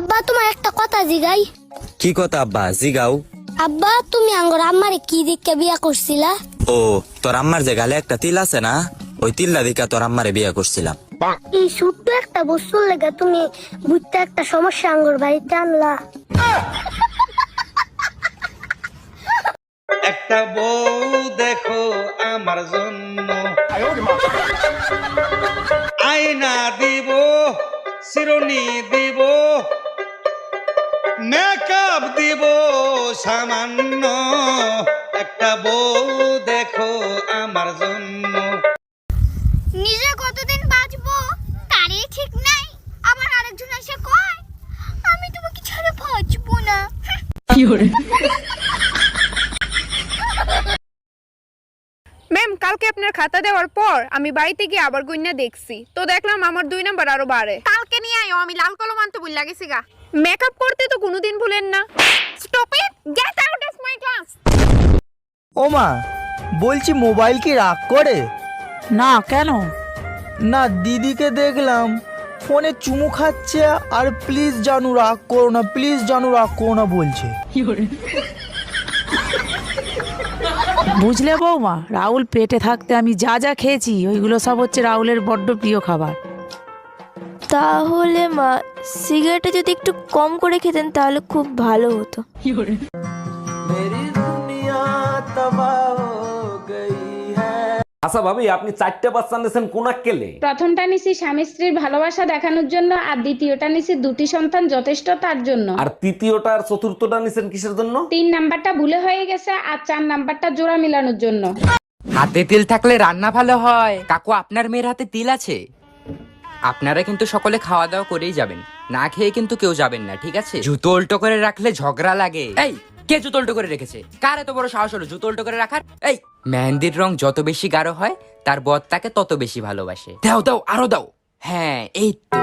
আব্বা তোমার একটা কথা জিগাই। কি কথা আব্বা? জিগাও। আব্বা তুমি আঙ্গর আম্মারে কি দিকে বিয়া করছিলা? ও তোর আম্মার যে গালে একটা তিল আছে না ওই তিল্লা দিকা তোর আম্মারে বিয়ে করছিলাম। এই ছোট্ট একটা বস্তুর লেগে তুমি বুঝতে একটা সমস্যা আঙ্গর বাড়িতে আনলা। একটা বউ দেখো আমার জন্য। আয়না দিব শিরনি দিব মেকআপ দিব সামান্য। একটা বউ দেখো আমার জন্য। নিজে কতদিন বাঁচবো তারই ঠিক নাই। আবার আরেকজন এসে কয় আমি তোমাকে ছাড়া বাঁচবো না। ম্যাম কালকে আপনার খাতা দেওয়ার পর আমি বাড়িতে গিয়ে আবার গুইনা দেখছি। তো দেখলাম আমার দুই নাম্বার আরও বাড়ে। কালকে নিয়ে আয়ো আমি লাল কলম আনতে ভুল লাগেছি গা। মেকআপ করতে তো কোনোদিন ভুলেন না। Stop it get out of my class ও মা বলছি মোবাইল কি রাগ করে? না কেন? না দিদিকে দেখলাম। ফোনে চুমু খাচ্ছে আর প্লিজ জানু রাগ করো না প্লিজ জানু রাগ করো না বলছে। বুঝলে বৌমা রাহুল পেটে থাকতে আমি যা যা খেয়েছি ওইগুলো সব হচ্ছে রাহুলের বড্ড প্রিয় খাবার। তাহলে মা সিগারেটটা যদি একটু কম করে খেতেন তাহলে খুব ভালো হতো। আচ্ছা ভাবি আপনি চারটে বাচ্চা নিয়েছেন কোন কেলে? প্রথমটা নিছি স্বামী স্ত্রীর ভালোবাসা দেখানোর জন্য আর দ্বিতীয়টা নিছি দুটি সন্তান যথেষ্ট তার জন্য। আর তৃতীয়টা আর চতুর্থটা নিছেন কিসের জন্য? তিন নাম্বারটা ভুলে হয়ে গেছে আর চার নাম্বারটা জোড়া মিলানোর জন্য। হাতে তিল থাকলে রান্না ভালো হয়। কাকু আপনার মেয়ের হাতে তিল আছে? আপনারা কিন্তু সকলে খাওয়া দাওয়া করেই যাবেন। না খেয়ে কিন্তু কেউ যাবেন না, ঠিক আছে? জুতো উল্টো করে রাখলে ঝগড়া লাগে। এই, কে জুতো উল্টো করে রেখেছে? কার এত বড় সাহস হলো জুতো উল্টো করে রাখার? এই, মেহেন্দির রং যত বেশি গাঢ় হয়, তার বর তাকে তত বেশি ভালোবাসে। দাও দাও, আরও দাও। হ্যাঁ এই তো।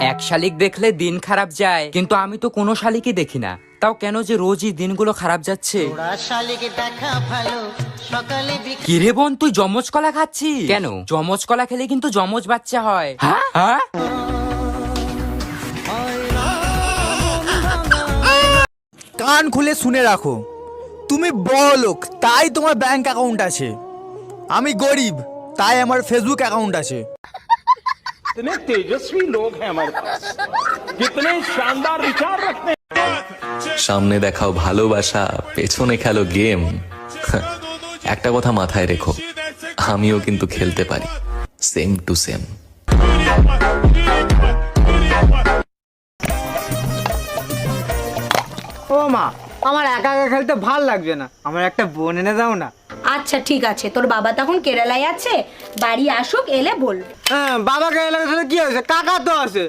এক শালিক দেখলে দিন খারাপ যায়, কিন্তু আমি তো কোনো শালিকই দেখি না। তাও কেন যে রোজই দিনগুলো খারাপ যাচ্ছে? কি রে বোন তুই যমজ কলা খাচ্ছি কেন? যমজ কলা খেলে কিন্তু যমজ বাচ্চা হয়। হ্যাঁ? হ্যাঁ? কান খুলে শুনে রাখো তুমি বড় লোক তাই তোমার ব্যাংক অ্যাকাউন্ট আছে। আমি গরিব তাই আমার ফেসবুক অ্যাকাউন্ট আছে। তেজস্বী লোক হ্যাঁ আমার কিতনে শানদার বিচার রাখতে সামনে দেখাও ভালোবাসা পেছনে খেলো গেম। একটা কথা মাথায় রেখো আমিও কিন্তু খেলতে পারি। সেম টু সেম ও মা আমার একা একা খেলতে ভালো লাগবে না। আমার একটা বোন এনে দাও না। আচ্ছা ঠিক আছে। তোর বাবা তখন কেরালায় আছে। বাড়ি আসুক এলে বল। হ্যাঁ এলাকা তাহলে কি হয়েছে? কাকা তো আছে।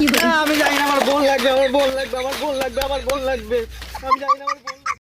আমি জানি না, আমার বোন লাগবে, আমার বোন লাগবে, আমার বোন লাগবে, আমার বোন লাগবে আমি জানি না, আমার বোন।